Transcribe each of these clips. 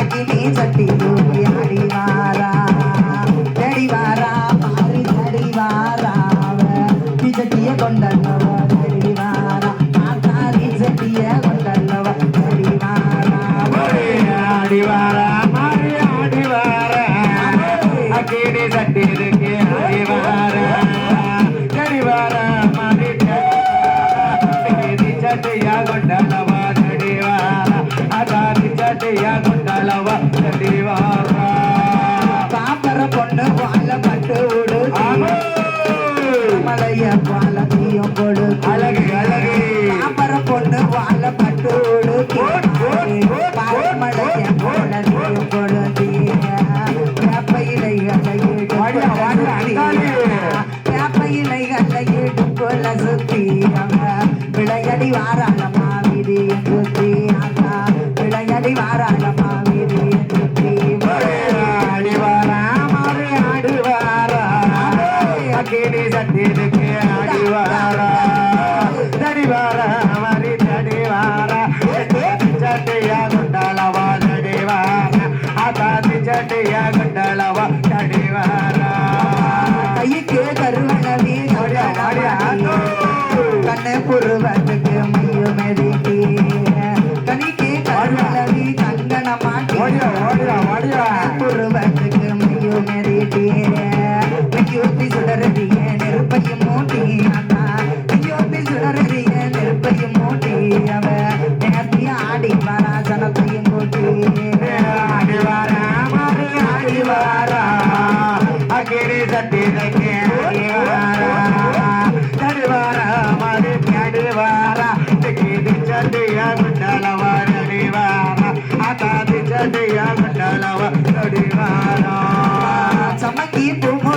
அகிலே சட்டி தூக்கி அடிவாரா Angola. சட்டையா குண்டளவா தடிவார் చమకి తుమ్ము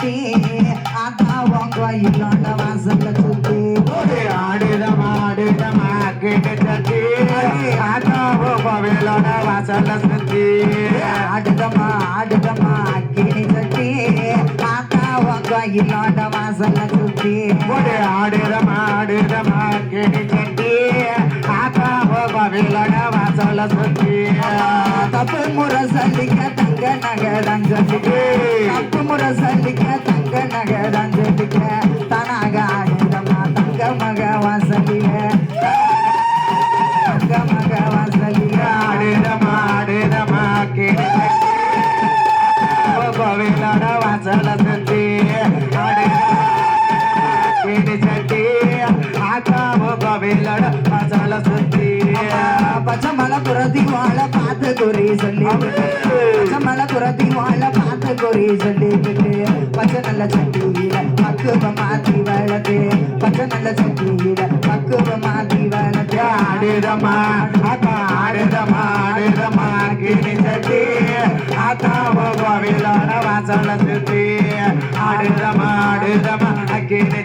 தட்டி ஆத்தா உங்க இல்லோட வாசல்ல சுத்தி. ஆடுதமா ஆடுதமா கிட்ட சட்டி ஆத்தாவோ கோவிலோட வாசல்ல சுத்தி. ஆடுதம்மா ஆடுதம்மா கிணி தட்டி ஆத்தா உங்க இல்லோட வாசல்ல சுத்தி. ஆடுதமா ஆடுதமா கிட்ட சட்டி ஆத்தாவோ கோவிலோட வாசல்ல சுத்தி தப்பு முறை சல்லிக்க தங்க நகரம் சொல்லிக்க தப்பு முறை சல்லிக்க தங்க நகரம் சொல்லிக்க தனாக ஆடுதம்மா தங்க மக வாசலிய நல்ல சட்டியில பக்குவ மாத்தி வளர்த்து பச்சை நல்ல சட்டியில பக்குவ மாத்தி ஆடுதமா ஆத்தா ஆடுதமா ஆடுதமா கிணி சட்டி. ஆத்தாவோ கோவிலோட வாசல்ல சுத்தி. ஆடுதமா ஆடுதமா கிணி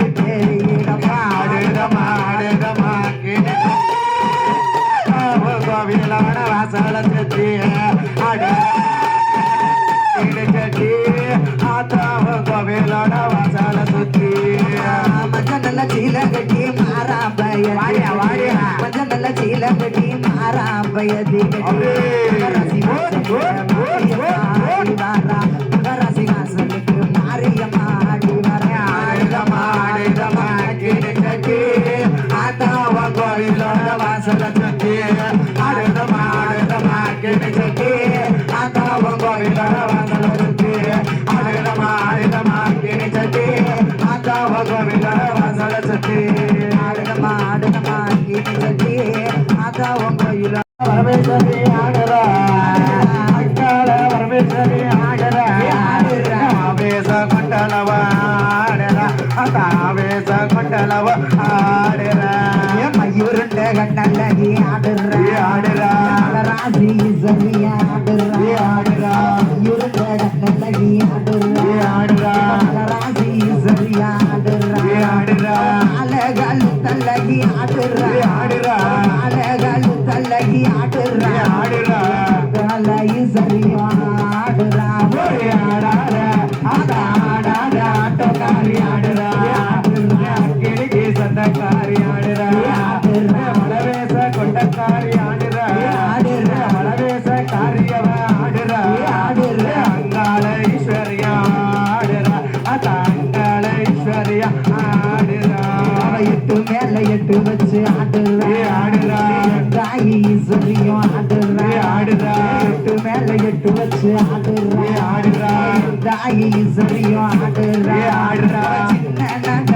விட்டேன். ஆடுதமா ஆடுதமா கிணி ஆத்தாவோ கோவிலோட வாசல்ல சுத்தி. ஆடு கிணி சட்டி ஆத்தாவோ சுத்தி. சீல கட்டி வாடியா, வாடியா. சீல மகராசி எட்டு வச்சு ஆடுறா. தாயி சரியும் ஆடுற ஆடுறா எட்டு மேல எட்டு வச்சு ஆடுற ஆடுறா தாயி சரியும் ஆடுற ஆடுறா சின்ன நட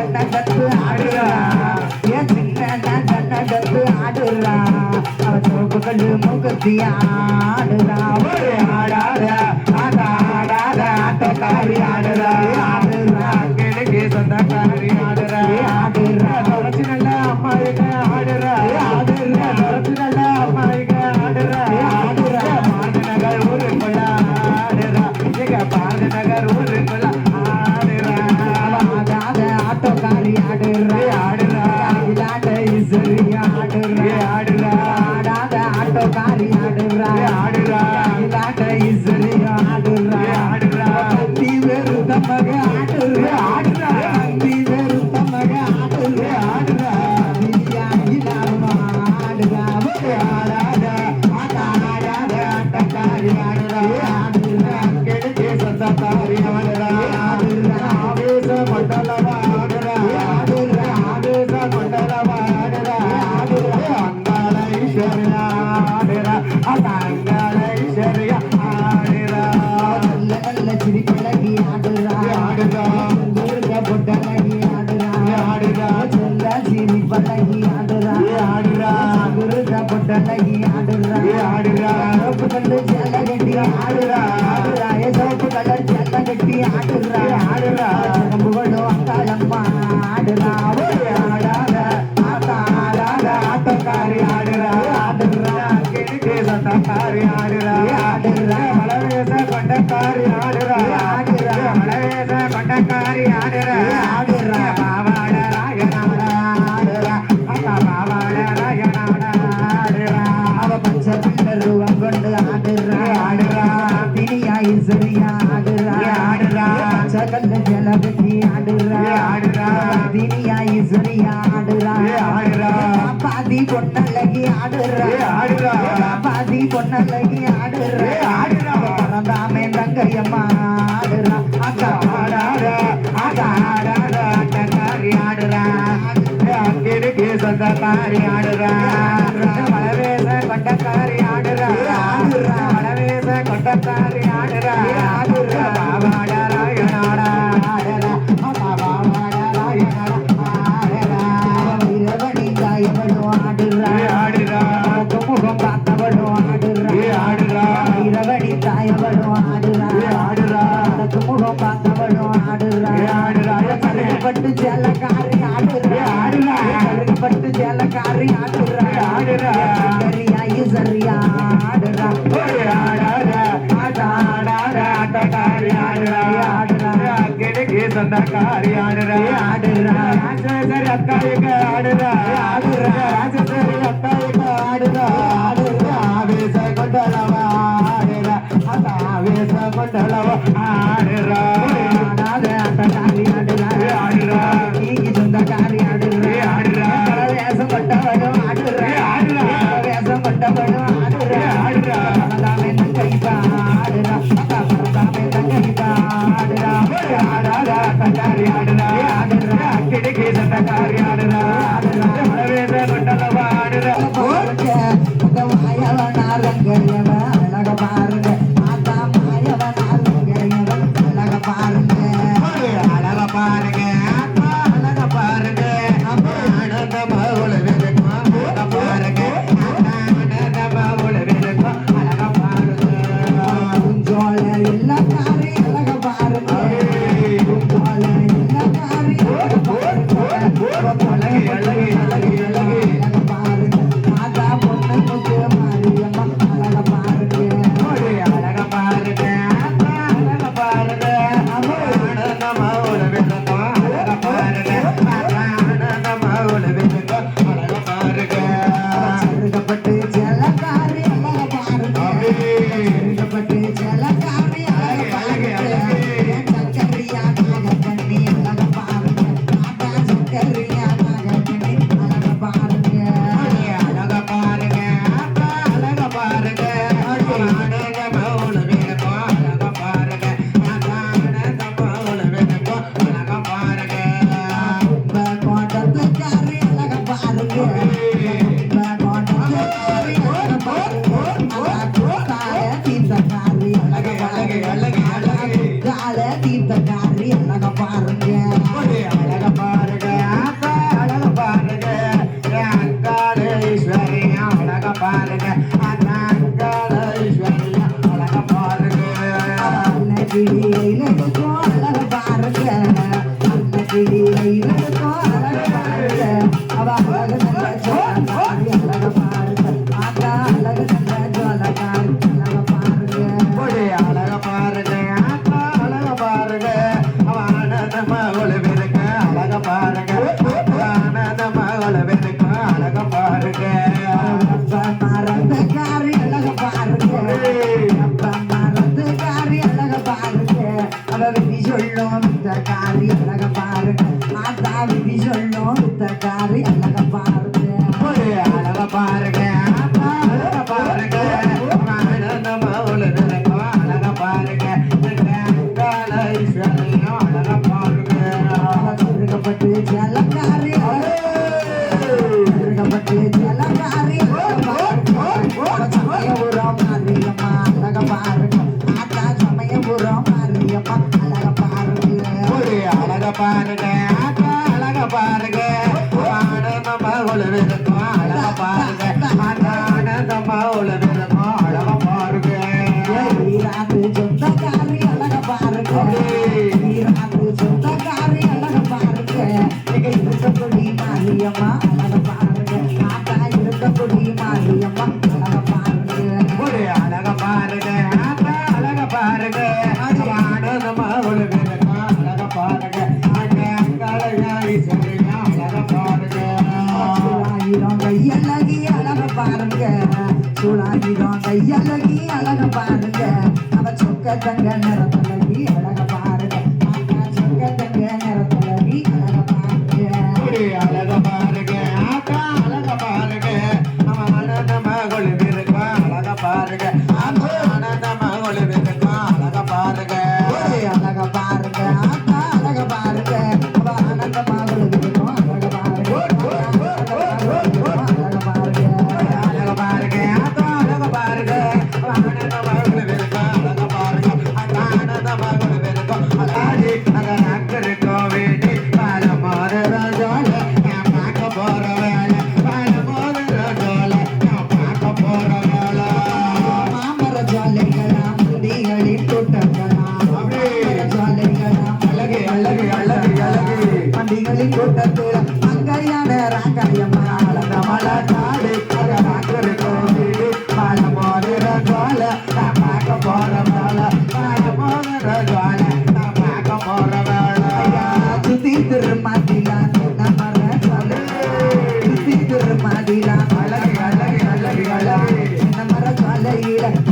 ஆடுறா ஏன் சின்ன நட ஆடுறா அவ சோப்புகள் முகத்தி ஆடுறா. பாரதி நகர் ஆட்டோக்காரி பாரி ஆடுற ஆடுற பாவாட ராயனாட ஆடுற. அப்பா பாவாட ராயனாட ஆடுற. அவ பச்சை பிள்ளை ரூபம் கொண்டு ஆடுற ஆடுற. தினியா இசரியா ஆடுற கொண்டக்காரி ஆடுறா. மலவேச கொண்டக்காரி ஆடுறா ஆடுறா ஆடுறா ஆடுறா. காரி அழக பாரு ஆத்தா விதி சொல்லும் உத்த காரி அழக பாருங்க ஒரு அழக பாருங்க அழக பாருங்க அழக பாருங்க அழக பாருங்க பட்டு ஜலக்காரி பட்டு ஜலக்காரி ஒரு மாரியம்மா அழக பாருங்க ஆத்தா சமயபுரம் மாரியம்மா Ba-da-da-da-da பாருங்க. சூழாகிதான் கையழகி அழக பாருங்க. அவ சொக்க தங்க நிறத்த Mira.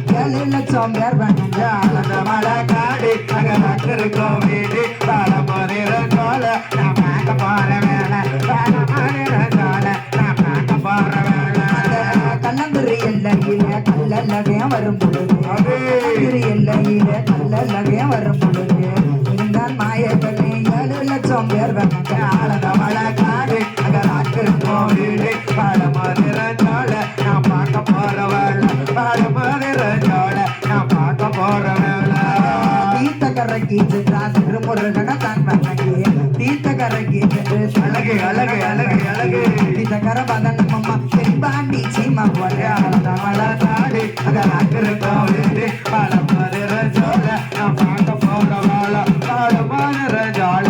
நினைச்சோம் மழை காடு அங்க வச்சிருக்கோம் வீடு பல போற சோழ நான் பார்க்க போற வேலை பல போற சோழ நான் பார்க்க போற வேலை. கண்ணந்துரி எல்லையில கல்லல்லகையும் வரும் பொழுது கண்ணந்துரி எல்லையில ஏழு லட்சம் பேர் வேணும் ஆளக மழை காடு அங்க வச்சிருக்கோம் வீடு கரங்கீட்டு ராசி திருமுருகன தன்மகி தீர்த்த கரங்கீட்டு அழகு அழகு அழகு அழகு தீர்த்த கரபதன் அம்மா திருப்பாண்டி சீமா போல தமிழ நாடு அத ராத்திர கோவிலு பல மதுர சோழ நான் பார்க்க போற வேலை. பாடமான ரஜாள